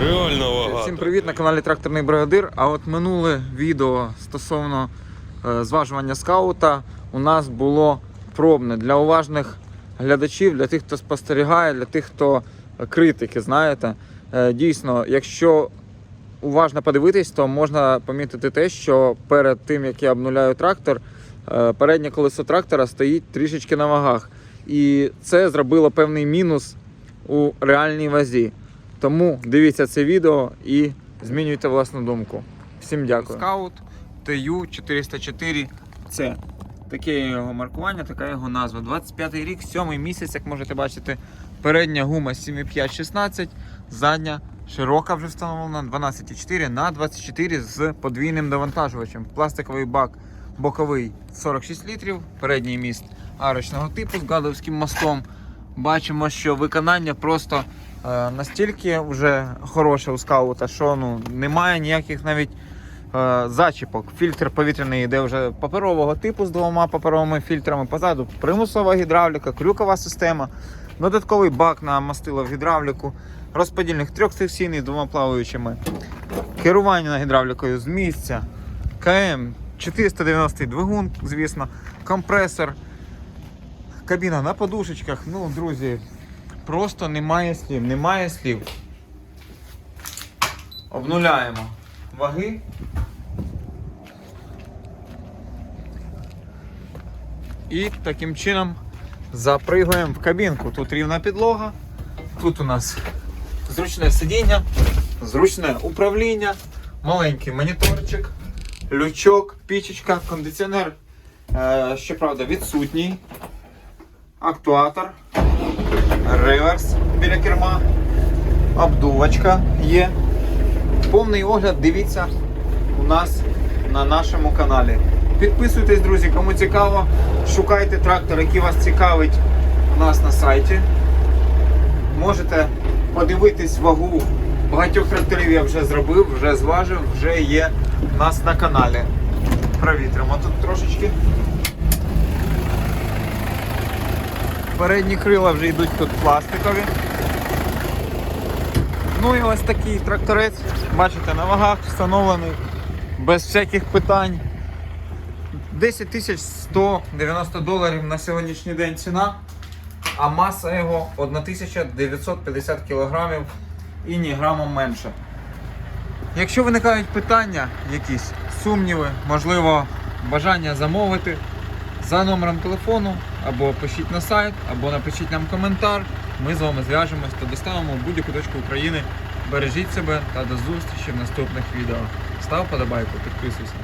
Реально багато. Всім привіт на каналі Тракторний Бригадир. А от минуле відео стосовно е, зважування скаута у нас було пробне для уважних глядачів, для тих, хто спостерігає, для тих, хто критики, знаєте. Е, дійсно, якщо уважно подивитись, то можна помітити те, що перед тим як я обнуляю трактор, е, переднє колесо трактора стоїть трішечки на вагах. І це зробило певний мінус у реальній вазі. Тому дивіться це відео і змінюйте власну думку. Всім дякую. Скаут TU404 це таке його маркування, така його назва. 25 й рік, 7 місяць, як можете бачити, передня гума 7,5-16, задня широка вже встановлена 12,4 на 24 з подвійним довантажувачем. Пластиковий бак боковий 46 літрів, передній міст арочного типу з гадовським мостом. Бачимо, що виконання просто настільки вже хороше у скаута, що ну, немає ніяких навіть е, зачіпок. Фільтр повітряний йде вже паперового типу з двома паперовими фільтрами. Позаду примусова гідравліка, крюкова система, додатковий бак на мастило в гідравліку, розподільник трьохсекційний з двома плаваючими, керування на гідравлікою з місця, КМ 490 двигун, звісно, компресор. Кабіна на подушечках. Ну, друзі, просто немає слів, немає слів. Обнуляємо ваги. І таким чином запригуємо в кабінку. Тут рівна підлога, тут у нас зручне сидіння, зручне управління, маленький моніторчик, лючок, пічечка, кондиціонер, е, щоправда, відсутній актуатор, реверс біля керма, обдувачка є. Повний огляд дивіться у нас на нашому каналі. Підписуйтесь, друзі, кому цікаво. Шукайте трактор, який вас цікавить у нас на сайті. Можете подивитись вагу багатьох тракторів я вже зробив, вже зважив, вже є у нас на каналі. Провітримо тут трошечки. Передні крила вже йдуть тут пластикові. Ну і ось такий тракторець, бачите, на вагах встановлений без всяких питань. 10 тисяч 190 доларів на сьогоднішній день ціна, а маса його 1950 кілограмів і ні грамом менше. Якщо виникають питання, якісь сумніви, можливо, бажання замовити, за номером телефону або пишіть на сайт, або напишіть нам коментар. Ми з вами зв'яжемось та доставимо в будь-яку точку України. Бережіть себе та до зустрічі в наступних відео. Став подобайку, підписуйся.